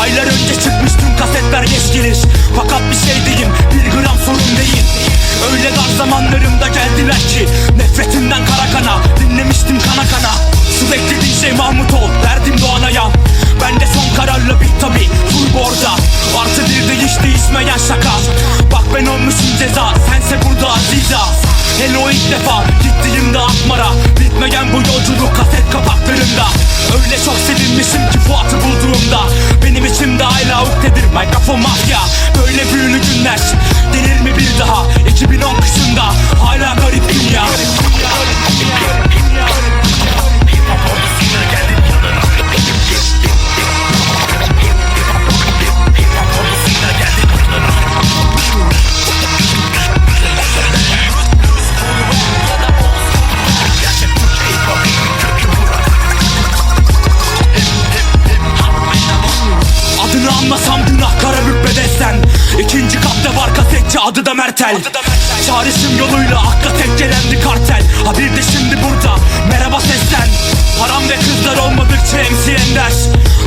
Aylar önce çıkmış tüm kasetler geç gelir. Fakat bir şey diyeyim bir gram sorun değil. Öyle dar zamanlarımda geldiler ki Nefretimden kara kana. Dinlemiştim kana kana. Su beklediğin şey Mahmut ol Verdim Doğan'a Ben de son kararla bit tabi Turbo orada Artı bir de hiç değişmeyen şaka. Bak ben olmuşum ceza Sense burada aziza. Hele o ilk defa gittiğimde Akmar'a. Bitmeyen bu yolculuk kaset kapaklarında. Öyle Anlasam günah kara bükme desen İkinci katta var kasetçi adı da Mertel. Çağrışım yoluyla akla tek gelen bir kartel. Ha bir de şimdi burada merhaba seslen. Param ve kızlar olmadıkça MC Ender.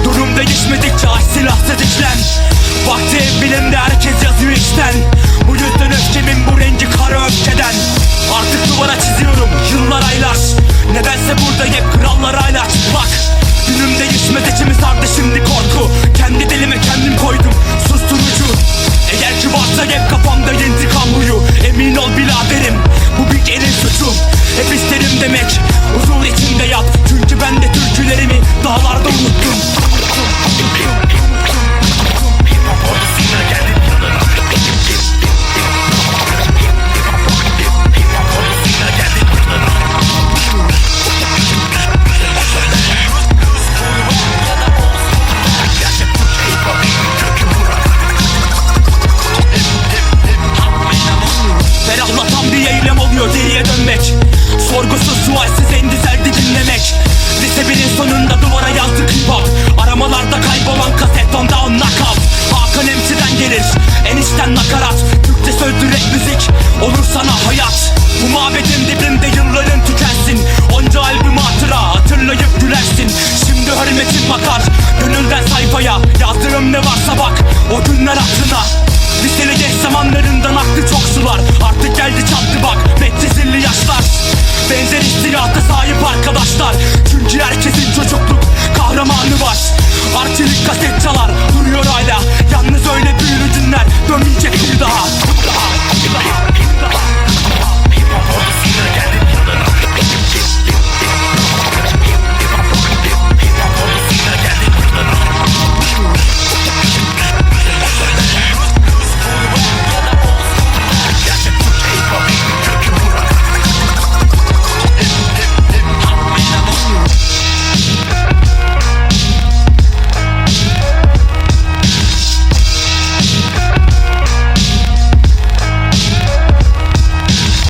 Durum değişmedikçe aç silahsız içlen Vakti ev bilimde herkes yazıyor içten Bu yüzden öfkemin bu rengi kara öfkeden. Artık duvara çiziyorum yıllar aylar. Nedense burada hep krallar hala çıplak Günüm değişmez içimi sardı şimdi önünden sayfaya. Yazdığım ne varsa bak o günler aklına. Liseli geç zamanlarından aklı çok sular. Artık geldi çattı bak metre zilli yaşlar. Benzer istilata sahip arkadaşlar. Çünkü herkesin çocukluk kahramanı var. Arçelik kaset çalar duruyor hala. Yalnız öyle büyülü günler dönmeyecek bir daha.